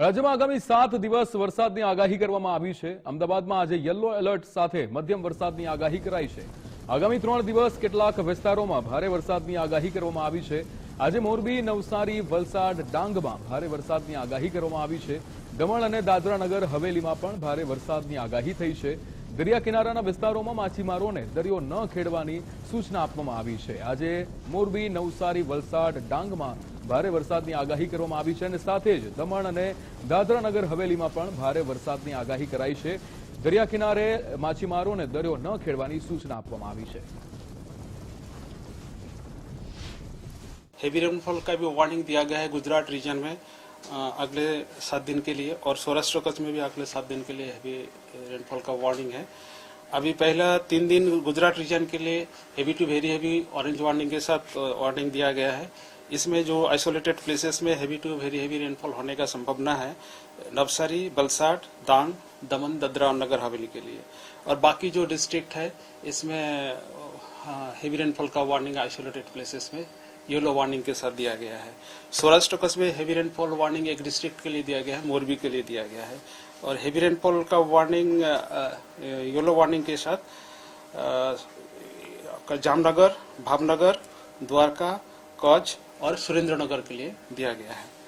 રાજ્યમાં આગામી સાત દિવસ વરસાદની આગાહી કરવામાં આવી છે અમદાવાદમાં આજે યલો એલર્ટ સાથે મધ્યમ વરસાદની આગાહી કરાઈ છે આગામી ત્રણ દિવસ કેટલાક વિસ્તારોમાં ભારે વરસાદની આગાહી કરવામાં આવી છે આજે મોરબી નવસારી વલસાડ ડાંગમાં ભારે વરસાદની આગાહી કરવામાં આવી છે દમણ અને દાદરાનગર હવેલીમાં પણ ભારે વરસાદની આગાહી થઈ છે દરિયા કિનારાના વિસ્તારોમાં માછીમારોને દરિયો ન ખેડવાની સૂચના આપવામાં આવી છે આજે મોરબી નવસારી વલસાડ ડાંગમાં भारी बरसातની આગાહી કરવામાં આવી છે અને સાથે જ દમણ અને દાધરણગર હવેલીમાં પણ ભારે વરસાદની આગાહી કરાઈ છે دریا કિનારે માછીમારોને દરિયો ન ખેડવાની સૂચના આપવામાં આવી છે હેવી રેન્ફాల్ કા ભી વોર્નિંગ دیا ગયા હૈ ગુજરાત રીજન મે આગલે 7 દિન કે લિયે ઓર ઓરિસ્સા કટ મે ભી આગલે 7 દિન કે લિયે હેવી રેન્ફాల్ કા વોર્નિંગ હૈ અબિ પહેલે 3 દિન ગુજરાત રીજન કે લિયે heavy to very heavy orange warning કે સાથ વોર્નિંગ દિયા ગયા હૈ इसमें जो आइसोलेटेड प्लेसेस में heavy to very heavy rainfall होने का संभावना है नवसारी बलसाट दांग दमन दद्रा और नगर हवेली के लिए और बाकी जो डिस्ट्रिक्ट है इसमें हैवी हाँ, रेनफॉल का वार्निंग आइसोलेटेड प्लेसेस में येलो वार्निंग के साथ दिया गया है सौराष्ट्र कस्बे हैवी रेनफॉल वार्निंग एक डिस्ट्रिक्ट के लिए दिया गया है मोरबी के लिए दिया गया है और हैवी रेनफॉल का वार्निंग येलो वार्निंग के साथ जामनगर भावनगर द्वारका कच्छ और सुरेंद्र नगर के लिए दिया गया है